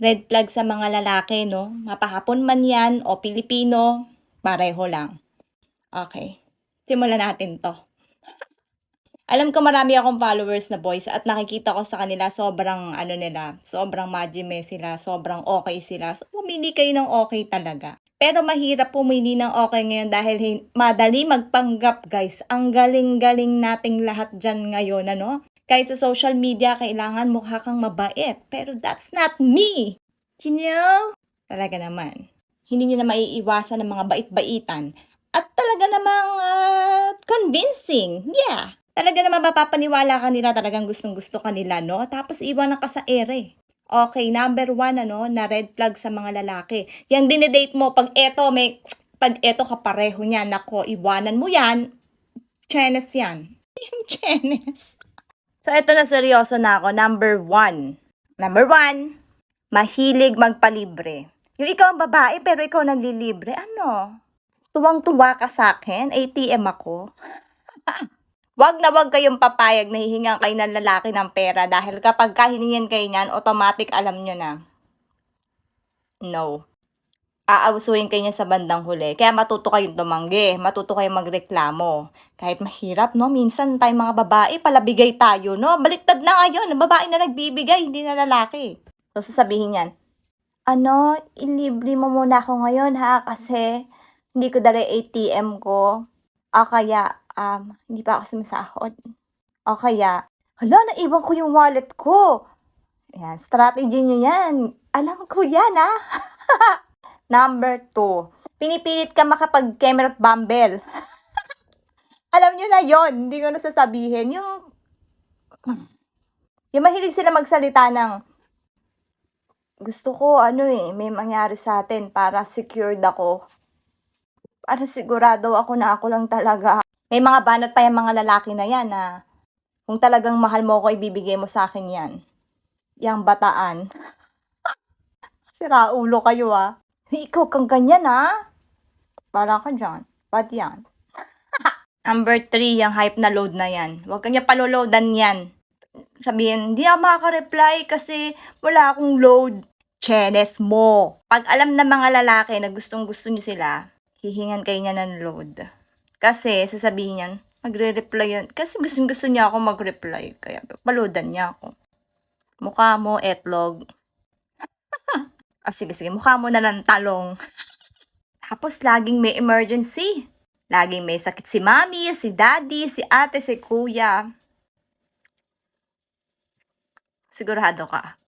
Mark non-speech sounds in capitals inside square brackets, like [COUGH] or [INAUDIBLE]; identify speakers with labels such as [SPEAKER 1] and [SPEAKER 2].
[SPEAKER 1] red flag sa mga lalaki, no? Mapahapon man yan o Pilipino, pareho lang. Okay. Simulan natin to. Alam ko marami akong followers na boys at nakikita ko sa kanila sobrang ano nila, sobrang majime sila, sobrang okay sila. So, pumili kayo ng okay talaga. Pero mahirap pumili ng okay ngayon dahil madali magpanggap guys. Ang galing-galing nating lahat dyan ngayon, ano? Kahit sa social media, kailangan mukha kang mabait. Pero that's not me! You know? Talaga naman. Hindi nyo na maiiwasan ng mga bait-baitan. At talaga namang ah, convincing. Yeah. Talaga naman mapapaniwala ka nila, talagang gustong gusto ka nila, no? Tapos iwanan ka sa ere. Okay, number one, ano, na red flag sa mga lalaki. Yang dinedate mo, pag eto, may, pag eto kapareho niya, nako, iwanan mo yan, chenes yan. [LAUGHS] Yung chenes. So, eto na seryoso na ako. Number one. Number one, mahilig magpalibre. Yung ikaw ang babae, pero ikaw naglilibre, ano? Tuwang-tuwa ka sa akin, ATM ako. [LAUGHS] Wag na wag kayong papayag na hihingan kayo ng lalaki ng pera dahil kapag kahiningan kayo niyan, automatic alam nyo na. No. Aawsuhin kayo niya sa bandang huli. Kaya matuto kayong tumanggi. Matuto kayong magreklamo. Kahit mahirap, no? Minsan tayo mga babae, palabigay tayo, no? Baliktad na ngayon. Babae na nagbibigay, hindi na lalaki. So, sasabihin yan, ano, ilibre mo muna ako ngayon, ha? Kasi hindi ko dala ATM ko. O kaya, um, hindi pa ako sumasahod. O kaya, hala, naiwan ko yung wallet ko. Yan, strategy nyo yan. Alam ko yan, ha? [LAUGHS] Number two, pinipilit ka makapag-camera bumble. [LAUGHS] Alam nyo na yon hindi ko nasasabihin. Yung, yung mahilig sila magsalita ng, gusto ko, ano eh, may mangyari sa atin para secured ako. Para sigurado ako na ako lang talaga. May mga banat pa yung mga lalaki na yan na kung talagang mahal mo ako, ibibigay mo sa akin yan. Yang bataan. [LAUGHS] Sira ulo kayo ah. Ikaw kang ganyan ah. Para ka dyan. Ba't yan? [LAUGHS] Number three, yung hype na load na yan. Huwag kanya paloloadan yan. Sabihin, hindi ako makaka-reply kasi wala akong load. Chenes mo. Pag alam ng mga lalaki na gustong gusto nyo sila, hihingan kayo niya ng load. Kasi, sasabihin niyan, magre-reply yan. Kasi gusto gusto niya ako mag-reply. Kaya, paloadan niya ako. Mukha mo, etlog. Ah, sige, sige. Mukha mo na ng talong. Tapos, laging may emergency. Laging may sakit si mami, si daddy, si ate, si kuya. Sigurado ka.